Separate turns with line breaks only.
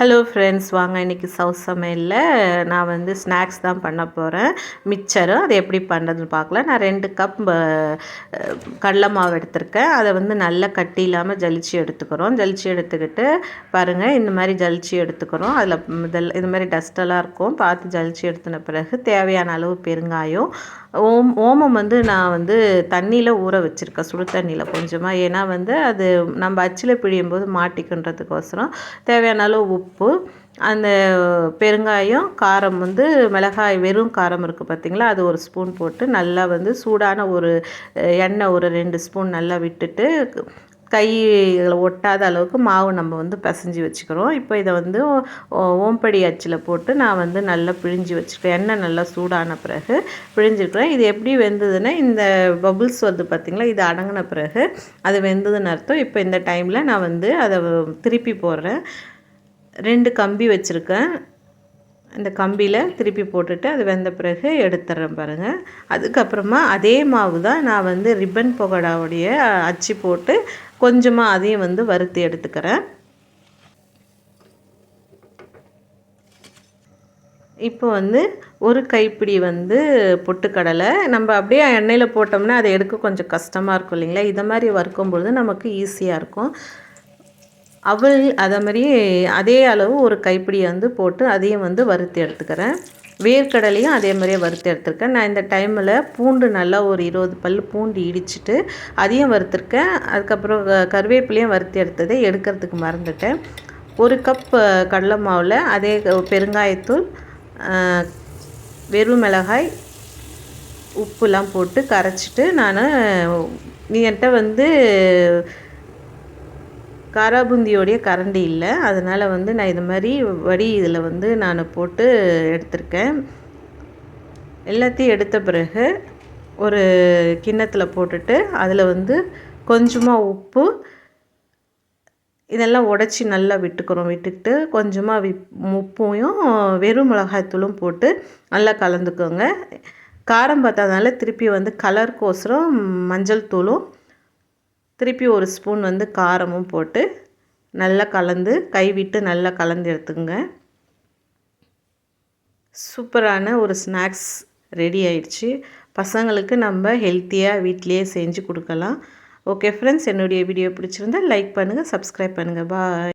Hello friends வாங்க இன்றைக்கி south சமையலில் நான் வந்து ஸ்நாக்ஸ் தான் பண்ண போகிறேன் மிச்சரும் அது எப்படி பண்ணுறதுன்னு பார்க்கலாம். நான் ரெண்டு கப் கடலை மாவு எடுத்திருக்கேன். அதை வந்து நல்லா கட்டி இல்லாமல் ஜலிச்சு எடுத்துக்கிறோம். ஜலிச்சு எடுத்துக்கிட்டு பாருங்கள் இந்த மாதிரி ஜலிச்சு எடுத்துக்கிறோம். அதில் இதெல்லாம் இது மாதிரி டஸ்டெல்லாம் இருக்கும். பார்த்து ஜலிச்சு எடுத்தின பிறகு தேவையான அளவு பெருங்காயம் ஓம் ஓமம் வந்து நான் வந்து தண்ணியில் ஊற வச்சுருக்கேன் சுடு தண்ணியில் கொஞ்சமாக ஏன்னா வந்து அது நம்ம அச்சில் பிழியும் போது மாட்டிக்கின்றதுக்கோசரம் தேவையான அளவு உப்பு அந்த பெருங்காயம் காரம் வந்து மிளகாய் வெறும் காரம் இருக்குது பார்த்திங்களா அது ஒரு ஸ்பூன் போட்டு நல்லா வந்து சூடான ஒரு எண்ணெய் ஒரு ரெண்டு ஸ்பூன் நல்லா விட்டுட்டு கைகளை ஒட்டாத அளவுக்கு மாவு நம்ம வந்து பிசைஞ்சு வச்சுக்கிறோம். இப்போ இதை வந்து ஓம்படி அச்சில் போட்டு நான் வந்து நல்லா பிழிஞ்சு வச்சுருக்கேன் எண்ணெய் நல்லா சூடான பிறகு பிழிஞ்சிருக்கிறேன். இது எப்படி வெந்ததுன்னா இந்த பபுள்ஸ் வந்து பார்த்திங்களா இது அடங்கின பிறகு அது வெந்ததுன்னு அர்த்தம். இப்போ இந்த டைமில் நான் வந்து அதை திருப்பி போடுறேன். ரெண்டு கம்பி வச்சுருக்கேன். இந்த கம்பியில் திருப்பி போட்டுட்டு அது வெந்த பிறகு எடுத்துட்றேன் பாருங்கள் அதுக்கப்புறமா அதே மாவு தான் நான் வந்து ரிப்பன் பகோடாவுடைய அச்சு போட்டு கொஞ்சமாக அதையும் வந்து வறுத்து எடுத்துக்கிறேன். இப்போ வந்து ஒரு கைப்பிடி வந்து பொட்டுக்கடலை. நம்ம அப்படியே எண்ணெயில் போட்டோம்னா அதை எடுக்க கொஞ்சம் கஷ்டமாக இருக்கும் இல்லைங்களா? இதை மாதிரி வறுக்கும் பொழுது நமக்கு ஈஸியாக இருக்கும். அவள் அதை மாதிரி அதே அளவு ஒரு கைப்பிடியை வந்து போட்டு அதையும் வந்து வறுத்து எடுத்துக்கிறேன். வேர்க்கடலையும் அதே மாதிரியே வறுத்து எடுத்துருக்கேன். நான் இந்த டைமில் பூண்டு நல்லா ஒரு இருபது பல் பூண்டு இடிச்சிட்டு அதையும் வறுத்துருக்கேன். அதுக்கப்புறம் கருவேப்பிலையும் வறுத்து எடுத்ததை எடுக்கிறதுக்கு மறந்துட்டேன். ஒரு கப் கடலை மாவில் அதே பெருங்காயத்தூள் வெறும் மிளகாய் உப்புலாம் போட்டு கரைச்சிட்டு நான் நீ என்கிட்ட வந்து காராபுந்தியோடைய கரண்டி இல்லை. அதனால் வந்து நான் இது மாதிரி வடி இதில் வந்து நான் போட்டு எடுத்திருக்கேன். எல்லாத்தையும் எடுத்த பிறகு ஒரு கிண்ணத்தில் போட்டுட்டு அதில் வந்து கொஞ்சமாக உப்பு இதெல்லாம் உடச்சி நல்லா விட்டுக்கிறோம். விட்டுக்கிட்டு கொஞ்சமாக வி உப்பையும் வெறும் மிளகாய்த்தூளும் போட்டு நல்லா கலந்துக்கோங்க. காரம் பார்த்ததுனால திருப்பி வந்து கலருக்கோசரம் மஞ்சள் தூளும் திருப்பி ஒரு ஸ்பூன் வந்து காரமும் போட்டு நல்லா கலந்து கைவிட்டு நல்லா கலந்து எடுத்துங்க சூப்பரான ஒரு ஸ்நாக்ஸ் ரெடி ஆயிடுச்சு. பசங்களுக்கு நம்ம ஹெல்த்தியாக வீட்லேயே செஞ்சு கொடுக்கலாம். ஓகே ஃப்ரெண்ட்ஸ் என்னுடைய வீடியோ பிடிச்சிருந்தால் லைக் பண்ணுங்கள் சப்ஸ்கிரைப் பண்ணுங்கள் பாய்.